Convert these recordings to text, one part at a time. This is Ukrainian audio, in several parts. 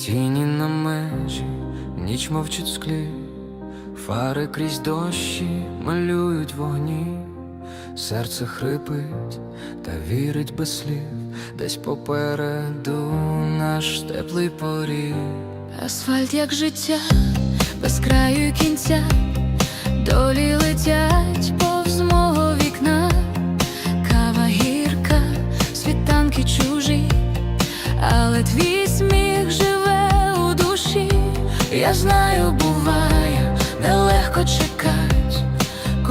Тіні на межі, ніч мовчить склі, фари крізь дощі малюють вогні, серце хрипить та вірить без слів, десь попереду наш теплий поріг. Асфальт як життя, без краю кінця, долі летять повз Я знаю, буває нелегко чекать,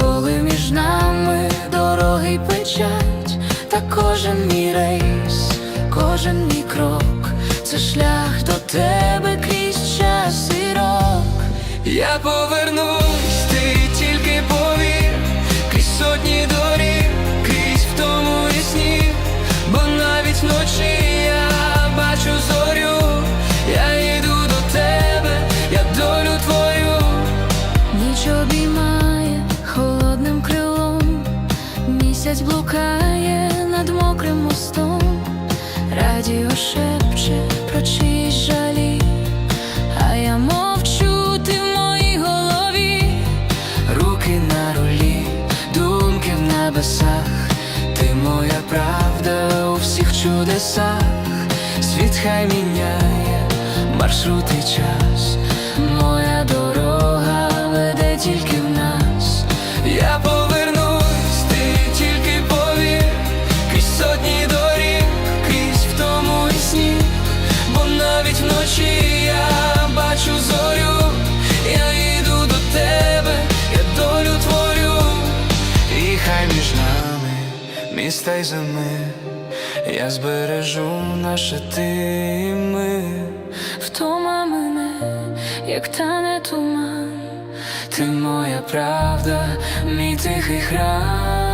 коли між нами дороги печать, та кожен мій рейс, кожен мій крок, це шлях до тебе крізь час і рок. Я повернусь, хай міняє маршрут і час, моя дорога веде тільки в нас. Я повернусь, ти тільки повір, крізь сотні доріг, крізь втому і сніг, бо навіть вночі я бачу зорю, я йду до тебе, я долю творю, і хай між нами міста й зими, я збережу наше ти і ми. Втома мене, як тане туман, Ти моя правда, мій тихий храм.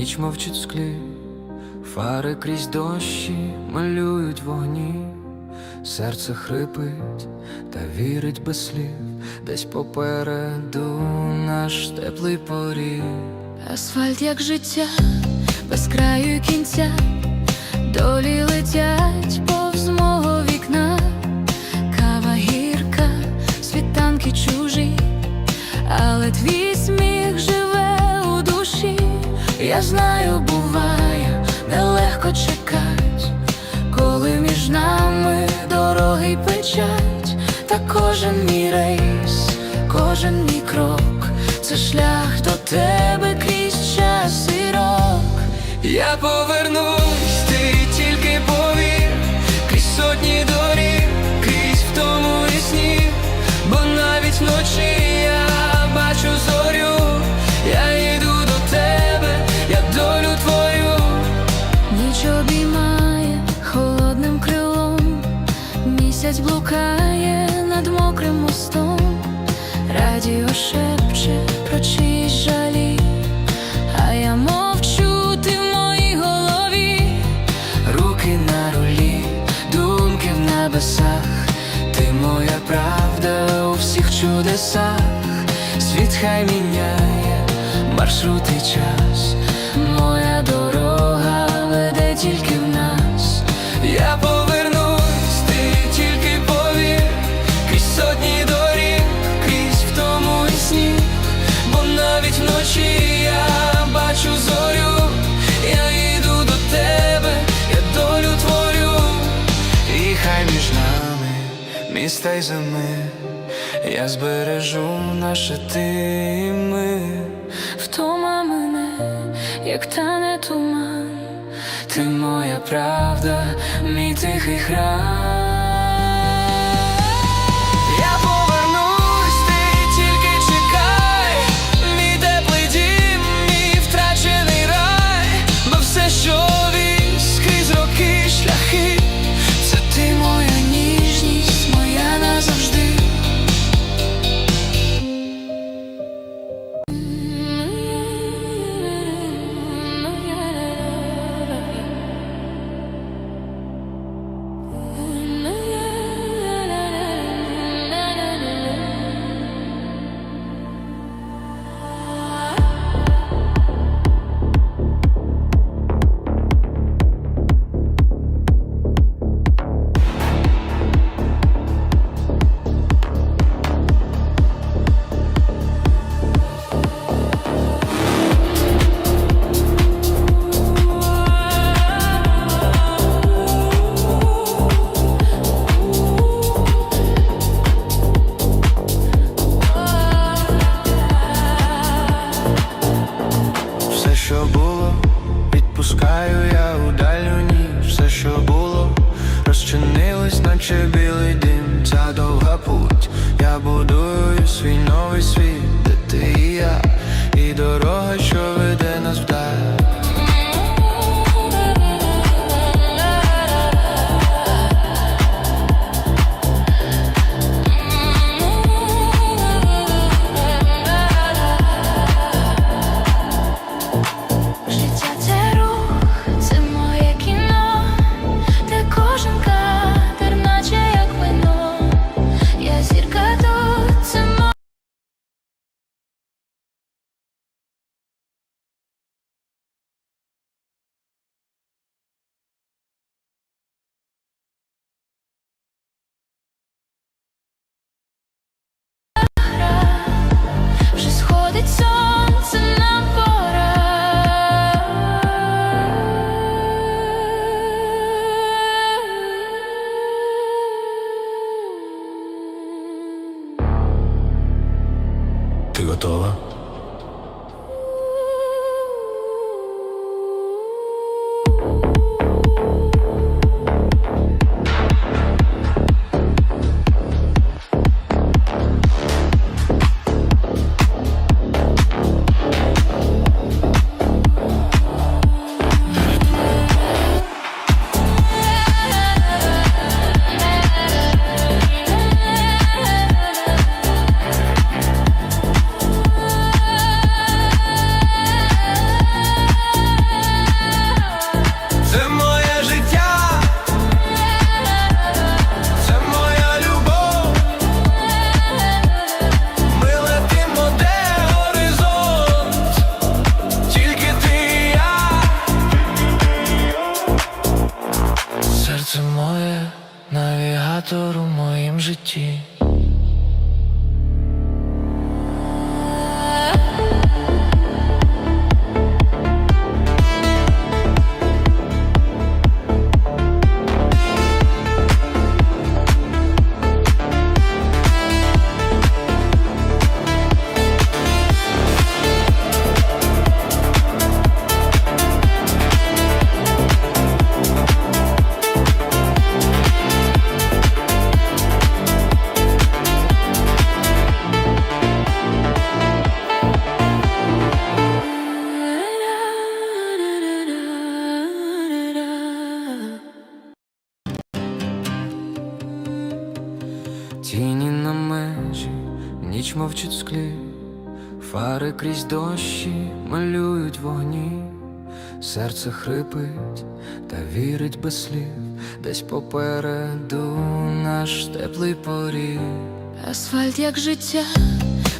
Ніч мовчить склі, фари крізь дощі малюють вогні, серце хрипить та вірить без слів, десь попереду наш теплий поріг. Асфальт як життя, без краю кінця, долі летять повз мого вікна, кава гірка, світанки чужі, але твій Я знаю, буває нелегко чекать, коли між нами дороги печать, та кожен мій рейс, кожен мій крок, це шлях до тебе крізь час і рок. Я повернусь, місяць блукає над мокрим мостом, радіо шепче про чиїсь жалі, а я мовчу, ти в моїй голові. Руки на рулі, думки в небесах, ти моя правда у всіх чудесах, світ хай міняє, маршрут і час, моя дорога веде тільки зими, я збережу наше ти і. Втома мене, як тане туман, Ти моя правда, мій тихий храм. я у дальню ніч все, що було, розчинилось, наче білий дим, ця довга путь. Я будую свій новий світ, де ти і я, і дорога, що. готова? Тіні на межі, ніч мовчить склі, фари крізь дощі малюють вогні, серце хрипить та вірить без слів, десь попереду наш теплий поріг. Асфальт, як життя,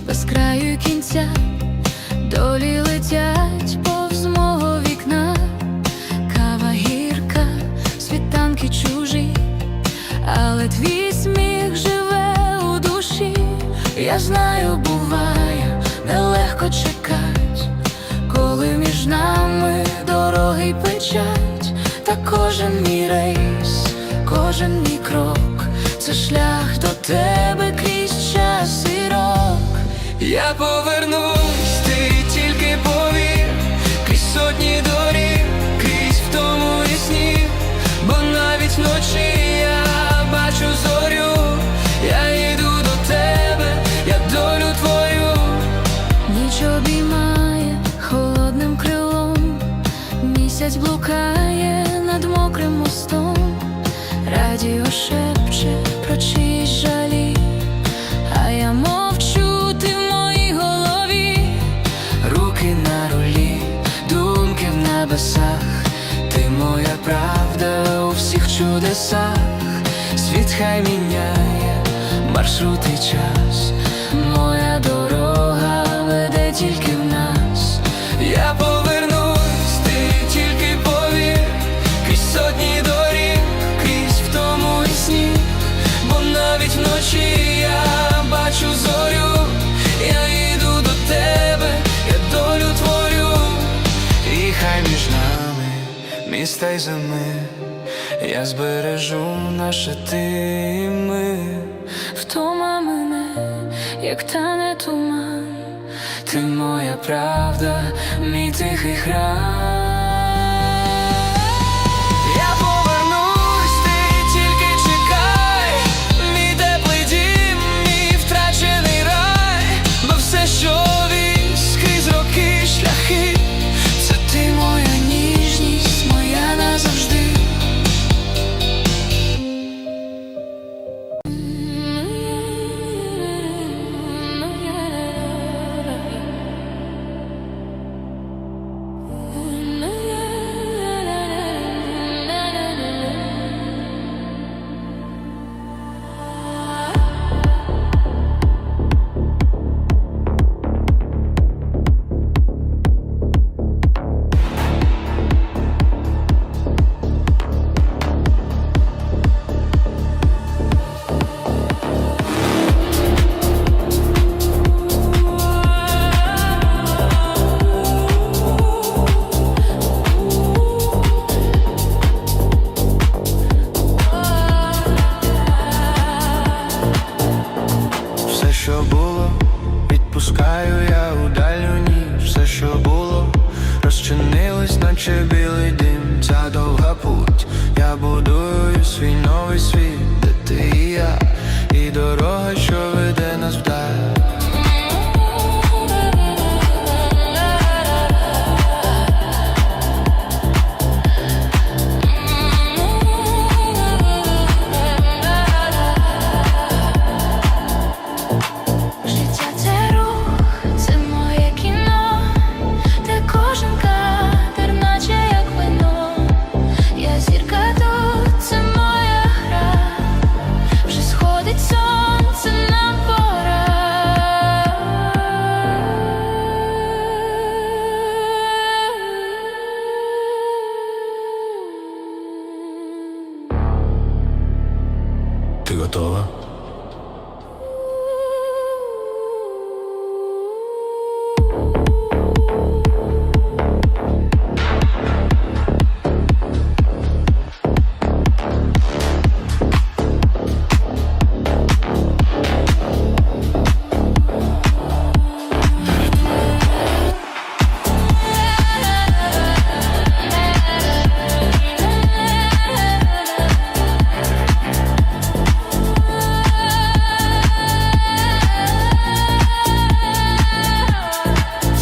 без краю і кінця, долі летять повз мого вікна, кава гірка, світанки чужі, але твій сміх живе. Я знаю, буває, нелегко чекать, коли між нами дороги печать, та кожен мій рейс, кожен мій крок, це шлях до тебе крізь час і рок. Я повернусь. міста й ми, я збережу наше ти і ми. Втома мене, як тане туман, ти моя правда, мій тихий храм.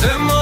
Se mo